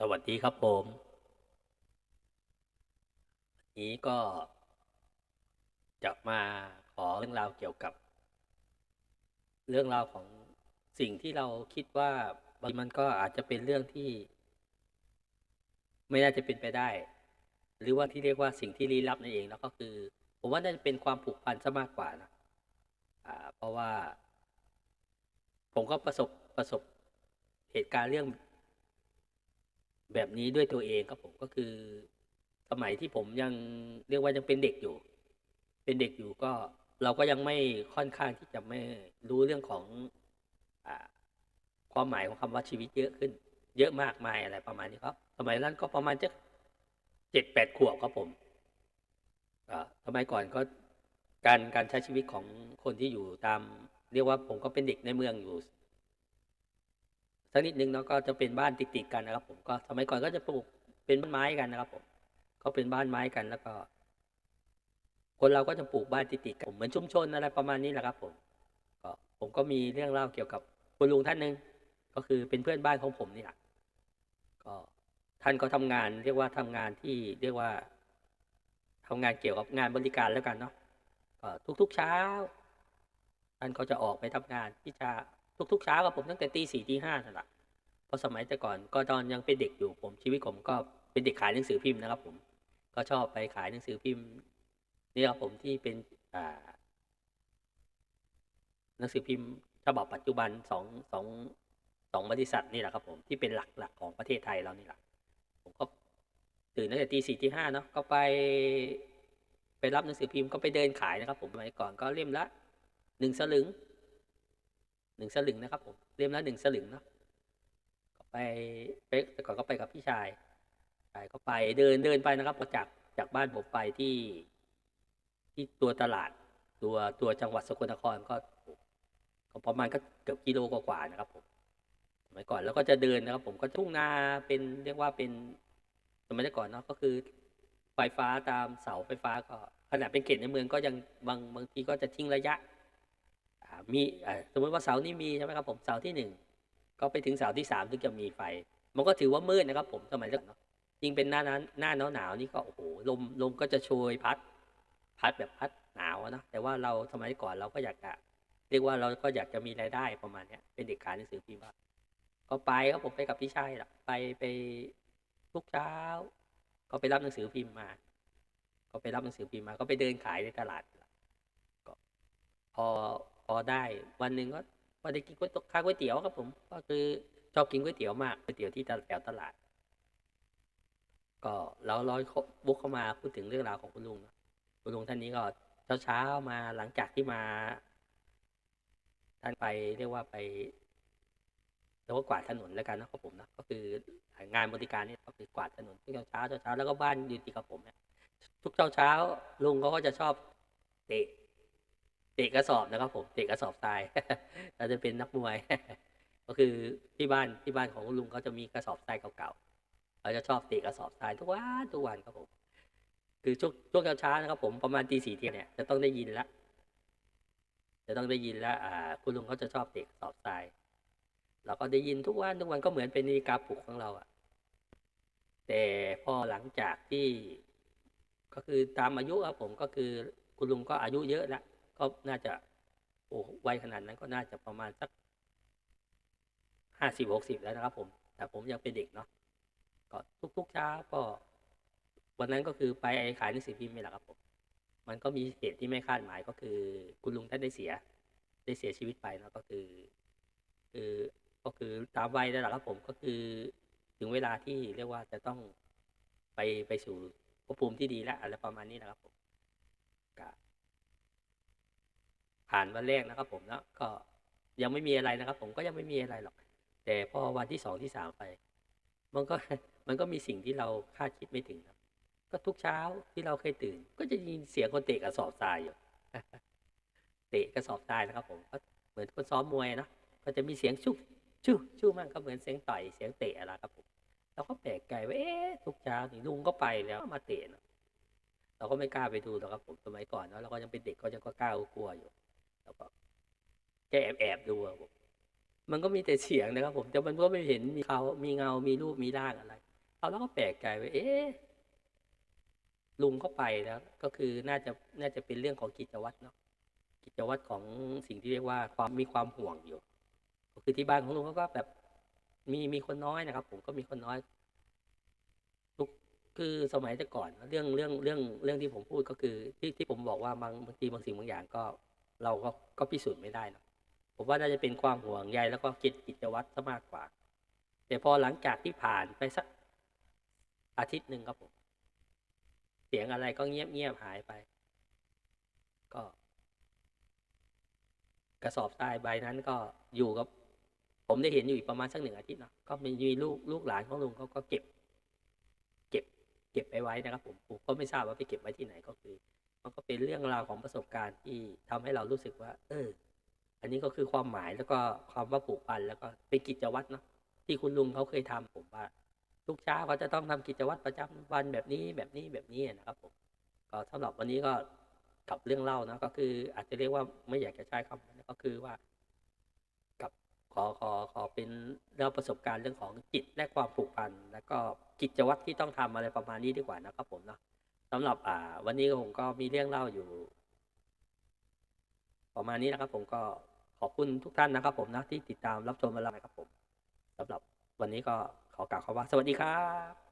สวัสดีครับผม วันนี้ก็จะมาขอเรื่องราวเกี่ยวกับ เรื่องราวของสิ่งที่เราคิดว่าบางทีมันก็อาจจะเป็นเรื่องที่ ไม่น่าจะเป็นไปได้ หรือว่าที่เรียกว่าสิ่งที่ลี้ลับนั่นเองแล้วก็คือ ผมว่าน่าจะเป็นความผูกพันซะมากกว่านะอ่า เพราะว่า ผมก็ประสบประสบเหตุการณ์เรื่อง แบบนี้ด้วยตัวเองครับผมก็คือ สมัยที่ผมยังเรียกว่ายังเป็นเด็กอยู่ เป็นเด็กอยู่ก็เราก็ยังไม่ค่อนข้างที่จะไม่รู้เรื่องของอความหมายของคำว่าชีวิตเยอะขึ้น เยอะมากมายอะไรประมาณนี้ครับ สมัยนั้นก็ประมาณจะเจ็ดแปดขวบครับผมสมัยก่อนก็การการใช้ชีวิตของคนที่อยู่ตาม เรียกว่าผมก็เป็นเด็กในเมืองอยู่ สักนิดนึงเนาะก็จะเป็นบ้านติดๆกันนะครับ ผมก็สมัยก่อนก็จะปลูกเป็นบ้านไม้กันนะครับ ผมก็เป็นบ้านไม้กันแล้วก็ คนเราก็จะปลูกบ้านติดๆกันเหมือนชุมชนอะไรประมาณนี้แหละครับผมก็ผมก็มีเรื่องเล่าเกี่ยวกับคุณลุงท่านหนึ่งก็คือเป็นเพื่อนบ้านของผมนี่แหละก็ท่านก็ทำงานเรียกว่าทำงานที่เรียกว่าทำงานเกี่ยวกับงานบริการแล้วกันเนาะก็ทุกๆเช้าท่านก็จะออกไปทำงานที่จะ ทุกๆเช้ากับผมตั้งแต่ตีสี่ตีห้านั่นแหละเพราะสมัยแต่ก่อนก็ตอนยังเป็นเด็กอยู่ผมชีวิตผมก็เป็นเด็กขายหนังสือพิมพ์นะครับ ผมก็ชอบไปขายหนังสือพิมพ์นี่ครับผมที่เป็นอ่าหนังสือพิมพ์ฉบับปัจจุบันสองสองสองบริษัทนี่แหละครับ ผมที่เป็นหลักๆของประเทศไทยเรานี่แหละผมก็ตื่นตั้งแต่ตีสี่ตีห้าเนาะก็ไปไปรับหนังสือพิมพ์ก็ไปเดินขายนะครับ ผมสมัยก่อนก็เล่มละหนึ่งสลึง หนึ่งสลึงนะครับผมเล่มละหนึ่งสลึงเนาะก็ไปไปแต่ก่อนก็ไปกับพี่ชายชายก็ไปเดินเดินไปนะครับจากจากบ้านผมไปที่ที่ตัวตลาดตัวตัวจังหวัดสกลนครก็ก็ประมาณก็เกือบกิโลกว่าๆนะครับผมสมัยก่อนแล้วก็จะเดินนะครับ ผมก็ทุ่งนาเป็นเรียกว่าเป็นสมัยก่อนเนาะก็คือไฟฟ้าตามเสาไฟฟ้าก็ขนาดเป็นเขตในเมืองก็ยังบางบางทีก็จะทิ้งระยะ มีอ่าสมมติว่าเสานี้มีใช่ไหมครับผมเสาที่หนึ่งก็ไปถึงเสาที่สามถึงจะมีไฟ มันก็ถือว่ามืดนะครับผมสมัยก่อนเนาะยิ่งเป็นหน้านั้นหน้าหนาวหนาวๆนี่ก็โอ้โหลมลมก็จะโชยพัด พัดแบบพัดหนาวอะเนอะแต่ว่าเราสมัยก่อนเราก็อยากจะเรียกว่าเราก็อยากจะมีรายได้ประมาณเนี้ยเป็นเด็กขายหนังสือพิมพ์บ้างก็ไปครับผมไปกับพี่ชายล่ะไปไปทุกเช้า ก็ไปรับหนังสือพิมพ์มา ก็ไปรับหนังสือพิมพ์มา ก็ไปเดินขายในตลาดก็พอ พอได้วันหนึ่งก็พอได้กินก๋วยเตี๋ยวข้าวก๋วยเตี๋ยวครับ ผมก็คือชอบกินก๋วยเตี๋ยวมากก๋วยเตี๋ยวที่แถวตลาด ก็เราลอยบุกเข้ามาพูดถึงเรื่องราวของคุณลุงคุณลุงท่านนี้ก็เช้าเช้ามาหลังจากที่มา ท่านไปเรียกว่าไปแล้วก็กวาดถนนแล้วกันนะครับผมนะก็คืองานบริการนี่ก็คือกวาดถนนทุกเช้าเช้าเช้าแล้วก็บ้านอยู่ติดกับผมเนี่ยทุกเช้าเช้าลุงเขาก็จะชอบเตะ เตะกระสอบนะครับผมเตะกระสอบทรายเราจะเป็นนักมวย ก็คือที่บ้านที่บ้านของลุงเขาจะมีกระสอบทรายเก่าๆเราจะชอบเตะกระสอบทรายทุกวันทุกวันครับผมคือช่วงช่วงเช้าๆนะครับ ผมประมาณตีสี่เที่ยงเนี่ยจะต้องได้ยินละจะต้องได้ยินแล้วอ่า คุณลุงเขาจะชอบเตะกระสอบทรายเราก็ได้ยินทุกวันทุกวันก็เหมือนเป็นนาฬิกาปลุกของเราอะแต่พอหลังจากที่ ก็คือตามอายุครับผมก็คือคุณลุงก็อายุเยอะแล้ว ก็น่าจะโอ้ไวขนาดนั้นก็น่าจะประมาณสักห้าสิบหกสิบแล้วนะครับ ผม แต่ผมยังเป็นเด็กเนาะก็ทุกๆเช้าก็ วันนั้นก็คือไปขายหนังสือพิมพ์นี่แหละครับผม มันก็มีเหตุที่ไม่คาดหมายก็คือ คุณลุงท่านได้เสีย ได้เสียชีวิตไปเนาะก็คือ คือก็คือตามวัยนั่นแหละครับผมก็คือถึงเวลาที่เรียกว่าจะต้องไปไปสู่ภพภูมิที่ดีแล้วอะไรประมาณนี้นะครับผมก็ ผ่านวันแรกนะครับผมแล้วก็ยังไม่มีอะไรนะครับ ผมก็ยังไม่มีอะไรหรอก แต่พอวันที่สองที่สามไป มันก็มันก็มีสิ่งที่เราคาดคิดไม่ถึงครับ ก็ทุกเช้าที่เราเคยตื่น ก็จะยินเสียงคนเตะกระสอบทรายอยู่เตะกระสอบทรายนะครับ ผมก็เหมือนคนซ้อมมวยนะก็จะมีเสียงชุบชู่ชู่มั่งก็เหมือนเสียงต่อยเสียงเตะอะไรครับผมเราก็แปลกใจว่าเอ๊ะทุกเช้านี่ลุงก็ไปแล้วมาเตะเนอะเราก็ไม่กล้าไปดูหรอกครับผมสมัยก่อนเนาะเราก็ยังเป็นเด็กก็ยังก็กล้ากลัวอยู่ แล้วก็แค่แอบแอบดูอะผมมันก็มีแต่เสียงนะครับ ผมแต่มันก็ไม่เห็นมีเขามีเงามีรูปมีร่างอะไรเราแล้วก็แปลกใจว่าเอ๊ะลุงเขาไปแล้วก็คือน่าจะน่าจะเป็นเรื่องของกิจวัตรเนาะกิจวัตรของสิ่งที่เรียกว่าความมีความห่วงอยู่ ก็คือที่บ้านของลุงเขาก็แบบมีมีคนน้อยนะครับ ผมก็มีคนน้อยทุกคือสมัยแต่ก่อน เรื่องเรื่องเรื่องเรื่องที่ผมพูดก็คือที่ที่ผมบอกว่าบางบางทีบางสิ่งบางอย่างก็ เราก็ก็พิสูจน์ไม่ได้เนอะผมว่าน่าจะเป็นความห่วงใยแล้วก็กิจกิจวัตรซะมากกว่า แต่พอหลังจากที่ผ่านไปสักอาทิตย์หนึ่งครับผม เสียงอะไรก็เงียบเงียบหายไป ก็ กระสอบทรายใบนั้นก็อยู่กับ ผมได้เห็นอยู่อีกประมาณสักหนึ่งอาทิตย์เนาะก็มีมีลูกลูกหลานของลุงเขาก็เก็บ เก็บ เก็บไปไว้นะครับ ผมผมก็ไม่ทราบว่าไปเก็บไว้ที่ไหนก็คือ มันก็เป็นเรื่องราวของประสบการณ์ที่ทำให้เรารู้สึกว่า เออ อันนี้ก็คือความหมายแล้วก็ความว่าผูกพันแล้วก็เป็นกิจวัตรเนาะที่คุณลุงเขาเคยทำผมว่า ทุกเช้าเขาจะต้องทำกิจวัตรประจำวันแบบนี้แบบนี้แบบนี้นะครับผมก็สำหรับวันนี้ก็กับเรื่องเล่านะก็คือ อาจจะเรียกว่าไม่อยากจะใช้คำนั้นก็คือว่า กับขอขอขอเป็นเล่าประสบการณ์เรื่องของจิตและความผูกพันแล้วก็กิจวัตรที่ต้องทำอะไรประมาณนี้ดีกว่านะครับผมเนาะ สำหรับอ่า วันนี้ผมก็มีเรื่องเล่าอยู่ ประมาณนี้นะครับ ผมก็ขอบคุณทุกท่านนะครับ ผมนะที่ติดตามรับชมมาแล้วนะครับผมสำหรับวันนี้ก็ขอกล่าวคำว่า สวัสดีครับ